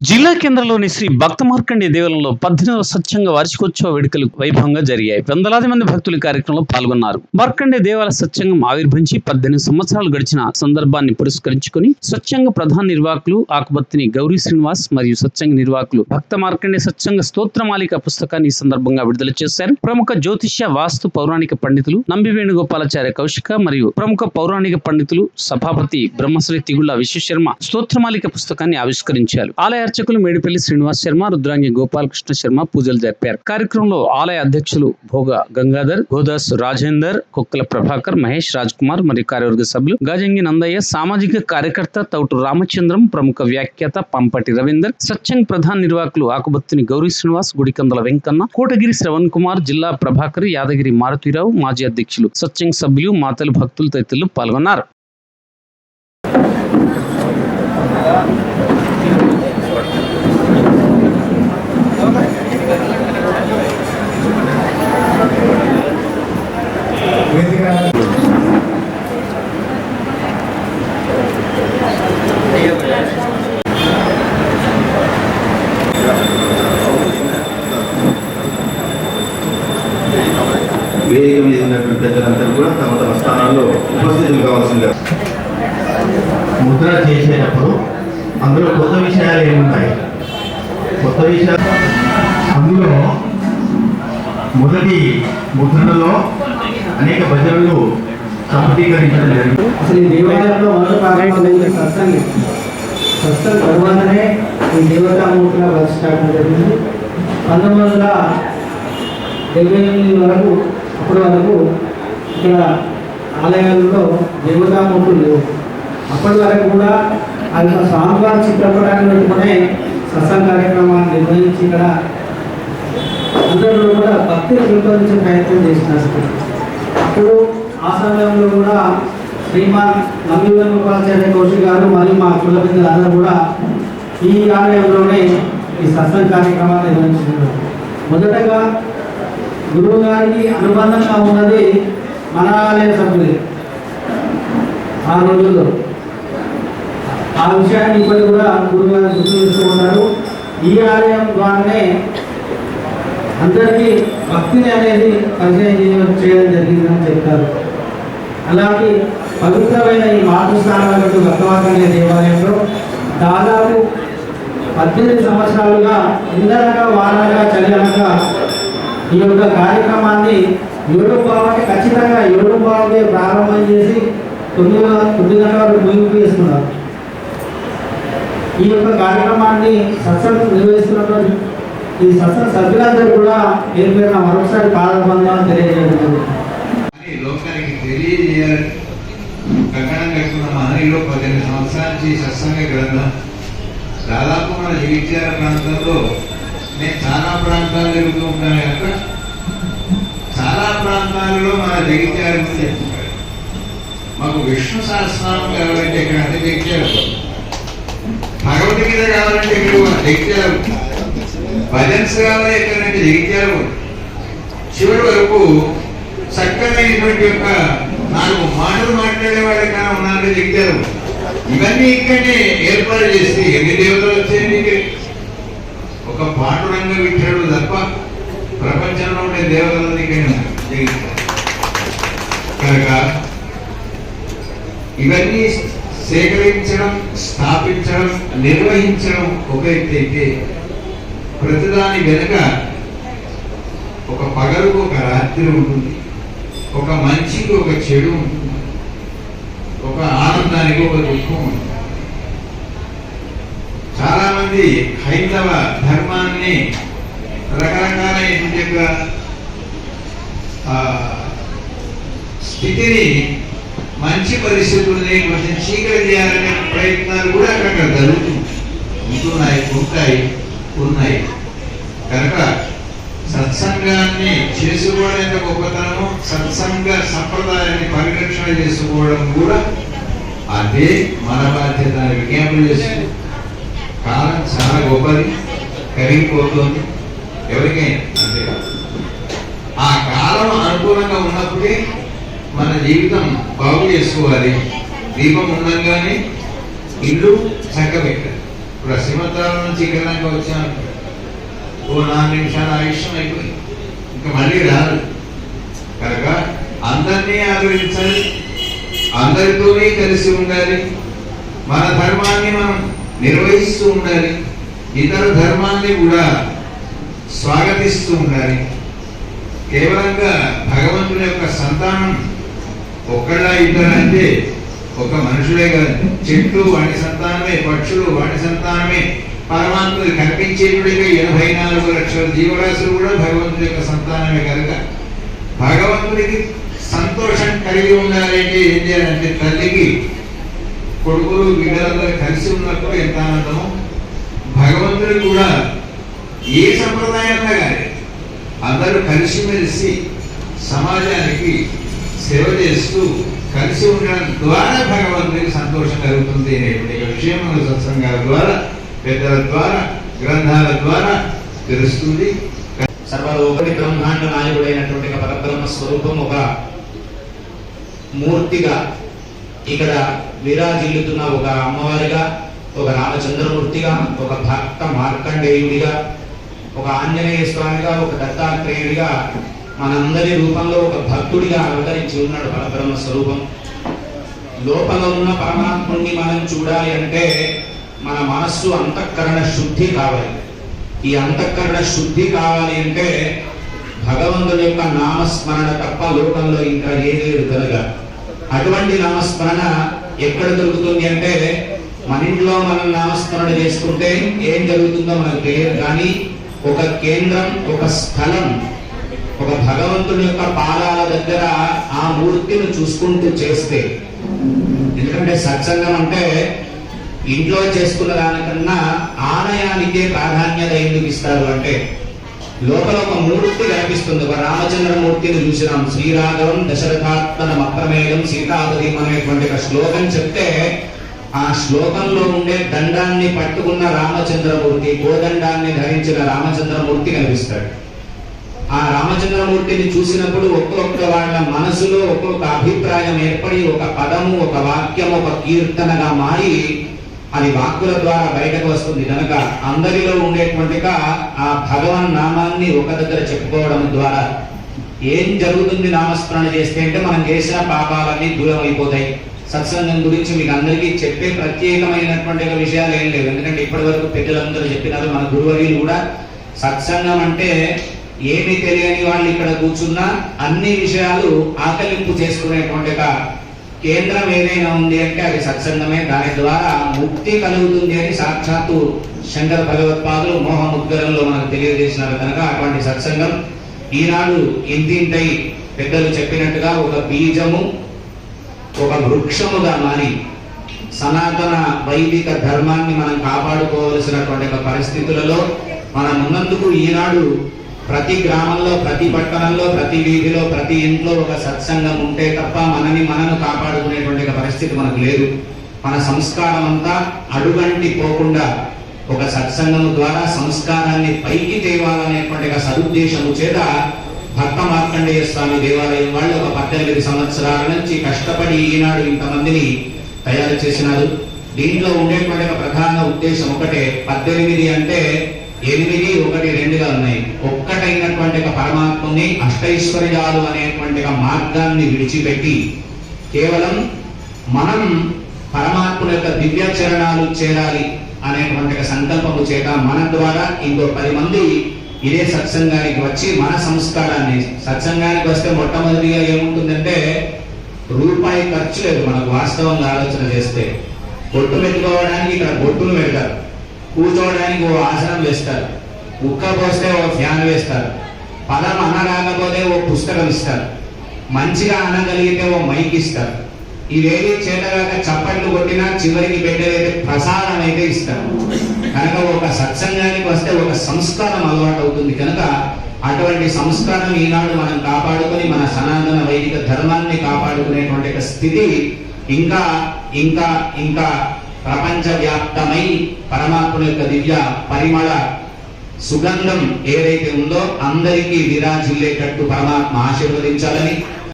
జిల్లా కేంద్రంలోని శ్రీ భక్త మార్కండే దేవాలయంలో పద్దెనిమిదవ సత్యంగా వార్షికోత్సవ వేడుకలు వైభవంగా జరిగాయి. వందలాది మంది భక్తులు కార్యక్రమంలో పాల్గొన్నారు. మార్కండే దేవాలయ సత్యంగం ఆవిర్భించి పద్దెనిమిది సంవత్సరాలు గడిచిన సందర్భాన్ని పురస్కరించుకుని స్వచ్ఛంగ ప్రధాన నిర్వాహకులు ఆకుపత్తిని గౌరీ శ్రీనివాస్ మరియు సత్యంగ నిర్వాహకులు భక్త మార్కండే సత్యంగ స్తోత్రమాలిక పుస్తకాన్ని ఈ సందర్భంగా విడుదల చేశారు. ప్రముఖ జ్యోతిష్య వాస్తు పౌరాణిక పండితులు నంబి వేణుగోపాలాచార్య కౌశిక మరియు ప్రముఖ పౌరాణిక పండితులు సభాపతి బ్రహ్మశ్రీ తిగుళ్ళ విశ్వశర్మ స్తోత్రమాలిక పుస్తకాన్ని ఆవిష్కరించారు. ఆలయ అర్చకులు మేడిపల్లి శ్రీనివాస్ శర్మ రుద్రాంగి గోపాలకృష్ణ శర్మ పూజలు జరిపారు. కార్యక్రమంలో ఆలయ అధ్యక్షులు భోగ గంగాధర్ గోదాస్ రాజేందర్ కుక్కల ప్రభాకర్ మహేష్ రాజ్ కుమార్ మరియు కార్యవర్గ సభ్యులు గాజంగి నందయ్య సామాజిక కార్యకర్త తౌటు రామచంద్రం ప్రముఖ వ్యాఖ్యాత పంపటి రవీందర్ సత్యంగ్ ప్రధాన నిర్వాహకులు ఆకుబత్తిని గౌరీ శ్రీనివాస్ గుడికందల వెంకన్న కోటగిరి శ్రవణ్ కుమార్ జిల్లా ప్రభాకర్ యాదగిరి మారుతీరావు మాజీ అధ్యక్షులు సత్యంగ్ సభ్యులు మాతలు భక్తులు తదితరులు పాల్గొన్నారు వేదిక పెద్దలందరూ కూడా తమ తమ స్థానాల్లో ఉపస్థితులు కావాల్సిందిగా. ముద్ర చేసేటప్పుడు అందులో కొత్త విషయాలు ఏముంటాయి? కొత్త విషయాలు అందులో మొదటి ముద్రలో అనేక భజనలు సమర్థీకరించడం జరిగింది. అసలు ఈ దేవాలయంలో మొదటి ప్రారంభమైంది సత్సంగి సత్సంగ్ తరువాతనే ఈ దేవతామూర్తుల ప్రతిష్టాపన జరిగింది. పంతొమ్మిది వందల డెబ్బై ఎనిమిది వరకు అప్పటి వరకు ఇక్కడ ఆలయాలలో దేవతామూర్తులు లేవు అప్పటి వరకు కూడా ఆ యొక్క స్వామివారి చిత్రపటాన్ని పెట్టుకునే సత్సంగ కార్యక్రమాన్ని నిర్వహించి ఇక్కడ అందరూ కూడా భక్తిని పెంపొందించే ప్రయత్నం చేసినారు అప్పుడు ఆ సమయంలో కూడా శ్రీమాన్ నంబి వేణుగోపాలాచార్య కౌశిక్ గారు మరియు మా కుల అందరూ కూడా ఈ ఆలయంలోనే ఈ సత్సంగ కార్యక్రమాన్ని నిర్వహించినారు మొదటగా గురువు గారికి అనుబంధంగా ఉన్నది మన ఆలయ సభ్యులే. ఆ రోజుల్లో. ఆ విషయాన్ని ఇప్పటి కూడా గురువు గారు గుర్తు చేస్తూ ఈ ఆలయం ద్వారానే అందరికీ భక్తిని అనేది పరిచయం చేయడం జరిగిందని చెప్తారు. అలాగే పవిత్రమైన ఈ మాతృస్థానాలకు భక్తవాకనే దేవాలయంలో దాదాపు పద్దెనిమిది సంవత్సరాలుగా ఇందనగా వారాలుగా చల్లనగా ఈ యొక్క కార్యక్రమాన్ని ఏడు బావకి ఖచ్చితంగా ఏడు బావకే ప్రారంభం చేసి తొమ్మిది తొమ్మిది గంటల వరకు ముగింపు చేస్తున్నారు ఈ యొక్క కార్యక్రమాన్ని సత్సంగ నిర్వహిస్తున్నటువంటి ఈ సత్సంగ సభ్యులందరూ కూడా పేరు పేరున మరొకసారి పాదబంధాలు తెలియజేయడం లోకానికి తెలియజేయాలని కంకణం కట్టుకున్న మహనీయులు పద్దెనిమిది సంవత్సరాల నుంచి సత్సంగ గ్రంథం దాదాపు మన జగిత్యాల ప్రాంతంలో నేను చాలా ప్రాంతాలు తిరుగుతూ ఉంటాను కనుక చాలా ప్రాంతాలలో మన జగిత్యాల గురించి మాకు విష్ణు సహస్రనామం కావాలంటే ఇక్కడ అంటే జగిత్యాల భగవద్గీత కావాలంటే ఇక్కడ జగిత్యాలు భజన్స్ కావాలి ఎక్కడంటే జగిత్యాలు చివరి వరకు చక్కనైనటువంటి యొక్క నాలుగు మాటలు మాట్లాడే వాళ్ళగా ఉన్నారు దిగారు ఇవన్నీ ఇక్కడనే ఏర్పాటు చేసి ఎన్ని దేవతలు వచ్చాయండి ఇక్కడ? ఒక పాటురంగ విఠాడు తప్ప ప్రపంచంలో ఉండే దేవతలన్నికైనా కనుక ఇవన్నీ సేకరించడం స్థాపించడం నిర్వహించడం ఒక వ్యక్తి అయితే ప్రతిదాని వెనుక ఒక పగలుకు ఒక రాత్రి ఉంటుంది. ఒక మంచికి ఒక చెడు ఉంటుంది. ఒక ఆనందానికి ఒక దుఃఖం ఉంటుంది. చాలా మంది హైందవ ధర్మాన్ని రకరకాలైనటువంటి యొక్క స్థితిని మంచి పరిస్థితుల్ని కొంచెం చీకటి చేయాలనే ప్రయత్నాలు కూడా అక్కడ జరుగుతుంది ఉంటున్నాయి ఉంటాయి ఉన్నాయి. కనుక సత్సంగాన్ని చేసుకోవడం ఎంత గొప్పతనము సత్సంగ సంప్రదాయాన్ని పరిరక్షణ చేసుకోవడం కూడా అదే మన బాధ్యత విజ్ఞాపన చేస్తుంది. కాలం చాలా గొప్పది. కరిగిపోతుంది. ఎవరికైనా అంటే ఆ కాలం అనుకూలంగా ఉన్నప్పుడే మన జీవితం బాగు చేసుకోవాలి. దీపం ఉండగానే ఇల్లు చక్కబెట్టాలి. ఇప్పుడు ఆ నుంచి ఇక్కడ వచ్చాను ఓ నాలుగు నిమిషాలు ఆయుష్యం అయిపోయింది. ఇంకా మళ్ళీ రాదు. కనుక అందరినీ ఆదరించాలి. అందరితోనే కలిసి ఉండాలి. మన ధర్మాన్ని మనం నిర్వహిస్తూ ఉండాలి ఇతర ధర్మాన్ని కూడా స్వాగతిస్తూ ఉండాలి కేవలంగా భగవంతుని యొక్క సంతానం ఒక్కళ్ళ ఇద్దరు అంటే ఒక మనుషులే కాదు. చెట్లు వాటి సంతానమే పక్షులు వాటి సంతానమే. పరమాత్ముడు కనిపించేటుడిగా ఎనభై నాలుగు లక్షల జీవరాశులు కూడా భగవంతుడి యొక్క సంతానమే కనుక. భగవంతుడికి సంతోషం కలిగి ఉండాలంటే ఏం చేయాలంటే తల్లికి కొడుకులు బిడ్డలందరూ కలిసి ఉన్నప్పుడు ఎంత ఆనందం భగవంతుడు కూడా ఏ సంప్రదాయంలో కానీ అందరూ కలిసిమెలిసి సమాజానికి సేవ చేస్తూ కలిసి ఉండడం ద్వారా భగవంతుడికి సంతోషం కలుగుతుంది అనేటువంటి విషయం మన సత్సంగాల ద్వారా పెద్దల ద్వారా గ్రంథాల ద్వారా తెలుస్తుంది. సర్వలోకటి బ్రహ్మాండ నాయకుడైనటువంటి పరబ్రహ్మ స్వరూపం ఒక మూర్తిగా ఇక్కడ విరాజిల్లుతున్న ఒక అమ్మవారిగా ఒక రామచంద్రమూర్తిగా ఒక భక్త మార్కండేయుడిగా ఒక ఆంజనేయ స్వామిగా ఒక దత్తాత్రేయుడిగా మనందరి రూపంలో ఒక భక్తుడిగా అవతరించి ఉన్నాడు పరబ్రహ్మ స్వరూపం. లోపల ఉన్న పరమాత్ముణ్ణి మనం చూడాలి అంటే మన మనస్సు అంతఃకరణ శుద్ధి కావాలి. ఈ అంతఃకరణ శుద్ధి కావాలి అంటే భగవంతుని యొక్క నామస్మరణ తప్ప లోకంలో ఇంకా ఏది లేదు కనుక అటువంటి నామస్మరణ ఎక్కడ దొరుకుతుంది అంటే మన ఇంట్లో మనం నామస్మరణ చేసుకుంటే ఏం జరుగుతుందో మనకు తెలియదు. కానీ ఒక కేంద్రం ఒక స్థలం ఒక భగవంతుని యొక్క పాదాల దగ్గర ఆ మూర్తిని చూసుకుంటూ చేస్తే ఎందుకంటే సత్సంగం అంటే ఇంట్లో చేసుకున్న దానికన్నా ఆలయానికే ప్రాధాన్యత ఎందుకు ఇస్తారు అంటే లోపల ఒక మూర్తి కనిపిస్తుంది. ఒక రామచంద్ర మూర్తిని చూసినాం. శ్రీరాఘవం దశరథాత్మన మక్రమేయం సీతాపదీం అనేటువంటి ఒక శ్లోకం చెప్తే ఆ శ్లోకంలో ఉండే దండాన్ని పట్టుకున్న రామచంద్రమూర్తి గోదండాన్ని ధరించిన రామచంద్రమూర్తి కనిపిస్తాడు. ఆ రామచంద్రమూర్తిని చూసినప్పుడు ఒక్కొక్క వాళ్ళ మనసులో ఒక్కొక్క అభిప్రాయం ఏర్పడి ఒక పదము ఒక వాక్యం ఒక కీర్తనగా మారి అది వాక్కుల ద్వారా బయటకు వస్తుంది. కనుక అందరిలో ఉండేటువంటిగా ఆ భగవన్ నామాన్ని ఒక దగ్గర చెప్పుకోవడం ద్వారా ఏం జరుగుతుంది నామస్మరణ చేస్తే అంటే మనం చేసిన పాపాలన్నీ దూరం అయిపోతాయి. సత్సంగం గురించి మీకు అందరికీ చెప్పే ప్రత్యేకమైనటువంటి విషయాలు ఏం లేవు. ఎందుకంటే ఇప్పటి వరకు పెద్దలందరూ చెప్పినారు మన గురువర్యులు కూడా సత్సంగం అంటే ఏమి తెలియని వాళ్ళు ఇక్కడ కూర్చున్నా అన్ని విషయాలు ఆకలింపు చేసుకునేటువంటి కేంద్రం ఏదైనా ఉంది అంటే అది సత్సంగమే. దాని ద్వారా ముక్తి కలుగుతుంది అని సాక్షాత్తు శంకర భగవత్పాదులు మోహ ముద్గరంలో మనకు తెలియజేసినారు. కనుక అటువంటి సత్సంగం ఈనాడు ఇంతింతై పెద్దలు చెప్పినట్టుగా ఒక బీజము ఒక వృక్షముగా మారి సనాతన వైదిక ధర్మాన్ని మనం కాపాడుకోవలసినటువంటి ఒక పరిస్థితులలో మనం ఉన్నందుకు ఈనాడు ప్రతి గ్రామంలో ప్రతి పట్టణంలో ప్రతి వీధిలో ప్రతి ఇంట్లో ఒక సత్సంగం ఉంటే తప్ప మనని మనను కాపాడుకునేటువంటి పరిస్థితి మనకు లేదు. మన సంస్కారం అంతా అడుగంటి పోకుండా ఒక సత్సంగం ద్వారా సంస్కారాన్ని పైకి తేవాలనేటువంటి సదుద్దేశము చేత భక్త మార్కండేయ స్వామి దేవాలయం వాళ్ళు ఒక పద్దెనిమిది సంవత్సరాల నుంచి కష్టపడి ఈనాడు ఇంతమందిని తయారు చేసినారు. దీంట్లో ఉండేటువంటి ప్రధాన ఉద్దేశం ఒకటే పద్దెనిమిది అంటే ఎనిమిది ఒకటి రెండుగా ఉన్నాయి. ఒక్కటైనటువంటి ఒక పరమాత్మని అష్టైశ్వర్యాలు అనేటువంటి ఒక మార్గాన్ని విడిచిపెట్టి కేవలం మనం పరమాత్మ యొక్క దివ్య చరణాలు చేరాలి అనేటువంటి ఒక సంకల్పము చేత మన ద్వారా ఇంకో పది మంది ఇదే సత్సంగానికి వచ్చి మన సంస్కారాన్ని సత్సంగానికి వస్తే మొట్టమొదటిగా ఏముంటుందంటే రూపాయి ఖర్చు లేదు మనకు వాస్తవంగా ఆలోచన చేస్తే. బొట్టు పెట్టుకోవడానికి ఇక్కడ బొట్టును పెడతారు. కూర్చోవడానికి ఓ ఆసనం వేస్తారు. ఉక్క పోస్తే ఓ ఫ్యాన్ వేస్తారు. పదం అనరాకపోతే ఓ పుస్తకం ఇస్తారు. మంచిగా అనగలిగితే ఓ మైక్ ఇస్తారు. ఇవేవి చేతగాక చప్పట్లు కొట్టినా చివరికి పెట్టేదైతే ప్రసాదం అయితే ఇస్తారు. కనుక ఒక సత్సంగానికి వస్తే ఒక సంస్కారం అలవాటు అవుతుంది కనుక అటువంటి సంస్కారం ఈనాడు మనం కాపాడుకొని మన సనాతన వైదిక ధర్మాన్ని కాపాడుకునేటువంటి స్థితి ఇంకా ఇంకా ఇంకా ప్రపంచ వ్యాప్తమై పరమాత్మ యొక్క దివ్య పరిమళ సుగంధం ఏదైతే ఉందో అందరికీ విరాజిల్లేటట్టు పరమాత్మ ఆశీర్వదించాలని